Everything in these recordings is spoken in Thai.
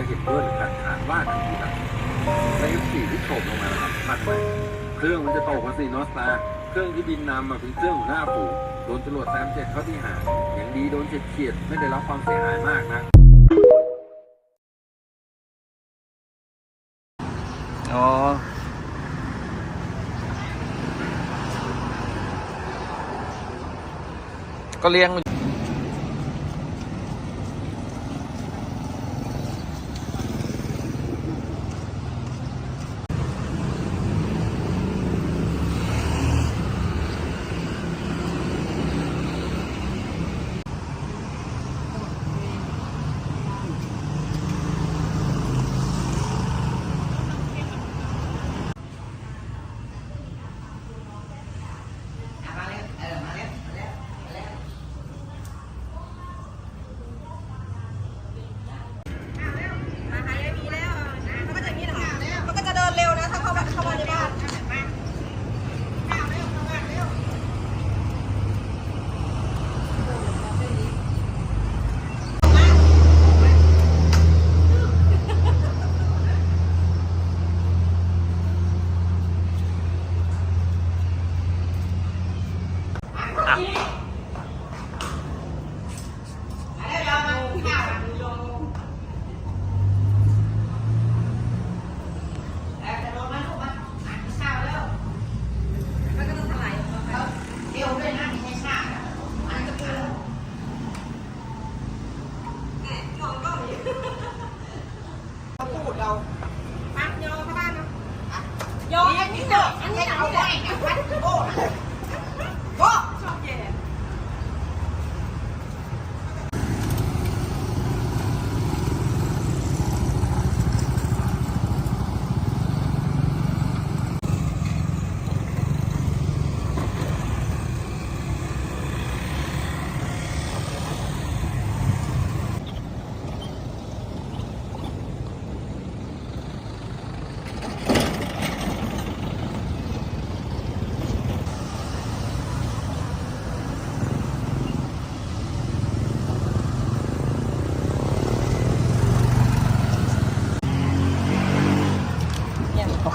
จะเห็นด้วยหรือขัดขานว่ากันทีหลังในสี่ที่โฉบลงมาครับถัดไปเครื่องมันจะตกมาสี่นอสตาเครื่องที่บินนำมาเป็นเครื่องหัวหน้าฝูงโดนจรวดแซมเจ็ดเข้าที่หางอย่างดีโดนเฉียดเฉียดไม่ได้รับความเสียหายมากนะอ๋อก็เลี้ยง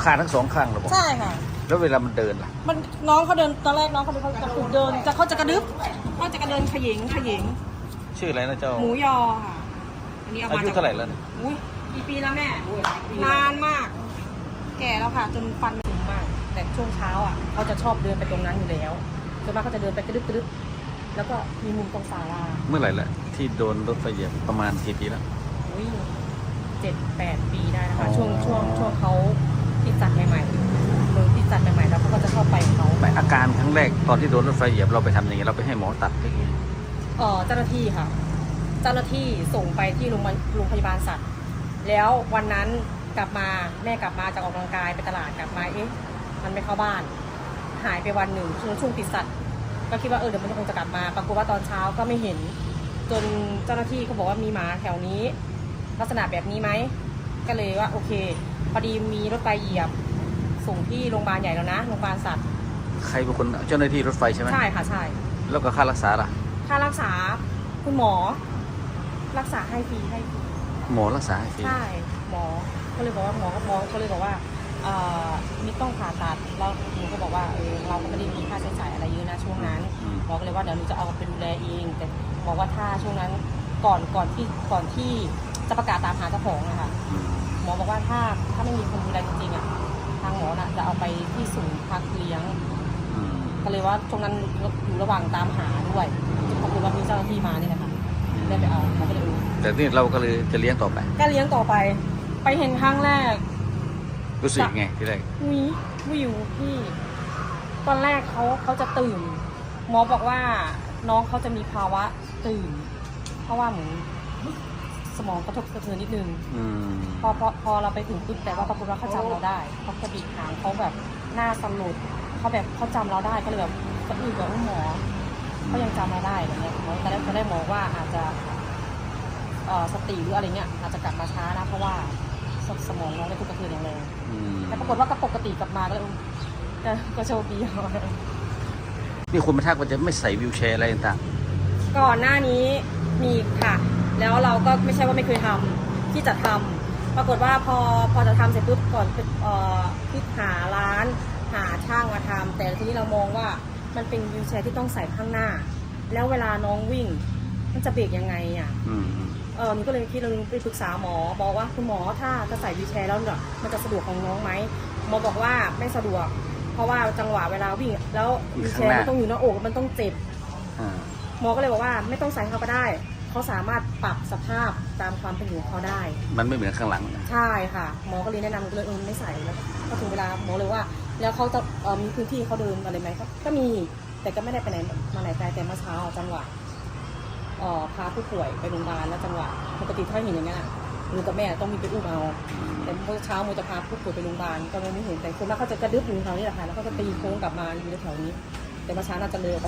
เอาขาทั้งสองข้างเหรอบอก ใช่ค่ะ แล้วเวลามันเดินล่ะ มันน้องเขาเดินตอนแรกน้องเขาเดินเขาจะเดินจะเขาจะกระดึ๊บเขาจะกระเดินขยิงขยิงชื่ออะไรนะเจ้า หมูยอค่ะ อันนี้เอาอามายุจากเท่าไหร่แล้วเนี่ยอุ้ยกี่ปีแล้วแม่นานมาก แก่แล้วค่ะจนฟันมันถึงมาก แต่ช่วงเช้าอะเขาจะชอบเดินไปตรงนั้นอยู่แล้วส่วนมากเขาจะเดินไปกระดึ๊บกระดึ๊บแล้วก็มีมุมตรงศาลาเมื่อไหร่ล่ะที่โดนรถไฟเหยียบประมาณกี่ปีแล้ว อุ้ยเจ็ดแปดปีได้นะอ๋คะอช่วงช่วงช่วงเขา ที่จัดใหม่ๆเมืองที่จัดใหม่ๆแล้วเขาก็จะชอบไปเขาไปอาการครั้งแรกตอนที่โดนรถไฟเหยียบเราไปทำยังไงเราไปให้หมอตัดหรือไงเอ่อเจ้าหน้าที่ค่ะ เจ้าหน้าที่ส่งไปที่โรงพยาบาลโรงพยาบาลสัตว์ แล้ววันนั้นกลับมาแม่กลับมาจากออกกำลังกายไปตลาดกลับมาเอ๊ะมันไม่เข้าบ้าน หายไปวันหนึ่งช่วงช่วงติดสัตว์ก็คิดว่าเออเดี๋ยวมันคงจะกลับมาปรากฏว่าตอนเช้าก็ไม่เห็น จนเจ้าหน้าที่เขาบอกว่ามีหมาแถวนี้ ลักษณะแบบนี้ไหมก็เลยว่าโอเค พอดีมีรถไฟเหยียบ ส่งที่โรงพยาบาลใหญ่แล้วนะโรงพยาบาลสัตว์ใครเป็นคนเจ้าหน้าที่รถไฟใช่ไหมใช่ค่ะใช่แล้วก็ค่ารักษาล่ะ ค่ารักษาคุณหมอ รักษาให้ฟรีให้ฟรีหมอรักษาให้ฟรีใช่หมอก็เลยบอกว่าหมอหมอก็เลยบอกว่าเอ่อมีต้องผ่าตัดแล้วหนูก็บอกว่าเออเราก็ไม่ได้มีค่าใช้จ่ายอะไรเยอะนะช่วงนั้นอืมหมอก็เลยว่าเดี๋ยวหนูจะเอาไปดูแลเองแต่บอกว่าถ้าช่วงนั้นก่อนก่อนที่ก่อนที่ จะประกาศตามหาเจ้าของนะคะอืมหมอบอกว่าถ้าถ้าไม่มีคนดูแลจริงๆอะทางหมอน่ะจะเอาไปที่ศูนย์พักเลี้ยงอืมก็เลยว่าช่วงนั้นอยู่ระหว่างตามหาด้วยปรากฏว่ามีเจ้าหน้าที่มานี่แหละค่ะได้ไปเอาหมอก็เลยรู้แต่นี่เราก็เลยจะเลี้ยงต่อไป ก็เลี้ยงต่อไป ไปเห็นครั้งแรก รู้สึกไงที่แรกวิวิวพี่ ตอนแรกเขาเขาจะตื่น หมอบอกว่าน้องเขาจะมีภาวะตื่น เพราะว่าเหมือน สมองกระทบกระเทือนนิดนึง อืมพอพอพอเราไปถึงปุ๊บแต่ว่าปรากฏว่าเขาจำเราได้เขากระดิกหางเขาแบบหน้าสลดเขาแบบเขาจำเราได้ก็เลยแบบก็อือแบบว่าหมอเขายังจำเราได้อะไรเงี้ยหมอตอนแรกตอนแรกหมอว่าอาจจะเอ่อสติหรืออะไรเงี้ยอาจจะกลับมาช้านะเพราะว่าสสมองน้องได้ถูกกระเทือนอย่างแรงอืมแต่ปรากฏว่าก็ปกติกลับมาก็เลยอุ๊ยก็ก็โชคดีนี่คุณมาทักว่าจะไม่ใส่วิวแชร์อะไรต่างก่อนหน้านี้มีค่ะ แล้วเราก็ไม่ใช่ว่าไม่เคยทำที่จะทำปรากฏว่าพอพอจะทำเสร็จปุ๊บก่อนเอ่อที่หาร้าน หาช่างมาทำแต่ทีนี้เรามองว่ามันเป็นวิวแชร์ที่ต้องใส่ข้างหน้า แล้วเวลาน้องวิ่ง มันจะเบรกยังไงอะอืมอืมเออหนูก็เลยคิดเลยไปปรึกษาหมอ บอกว่าคุณหมอถ้าจะใส่วีลแชร์แล้วเนี่ยมันจะสะดวกของน้องไหมหมอบอกว่าไม่สะดวก เพราะว่าจังหวะเวลาวิ่ง แล้ววีลแชร์มันต้องอยู่หน้าอกมันต้องเจ็บอ่าหมอก็เลยบอกว่าไม่ต้องใส่เขาก็ได้ เขาสามารถปรับสภาพตามความเป็นอยู่ของเขาได้ มันไม่เหมือนข้างหลังนะใช่ค่ะหมอก็เลยแนะนำหนูก็เลยเออไม่ใส่แล้วพอถึงเวลาหมอเลยว่า แล้วเขาจะเอ่อมีพื้นที่เขาเดินอะไรไหมก็ก็มีแต่ก็ไม่ได้ไปไหนมาไหนไกลแต่เมื่อเช้าจังหวะเอ่อพาผู้ป่วยไปโรงพยาบาลแล้วจังหวะปกติถ้าเห็นอย่างเงี้ยหนูกับแม่ต้องมีไปอุ้มเอาแต่เมื่อเช้าโมจะพาผู้ป่วยไปโรงพยาบาลก็เลยไม่เห็นแต่คนนั้นเขาจะกระดึ๊บอยู่แถวนี้แหละค่ะแล้วก็จะตีโค้งกลับมาอยู่แถวนี้ แต่เมื่อเช้าน่าจะเลยไป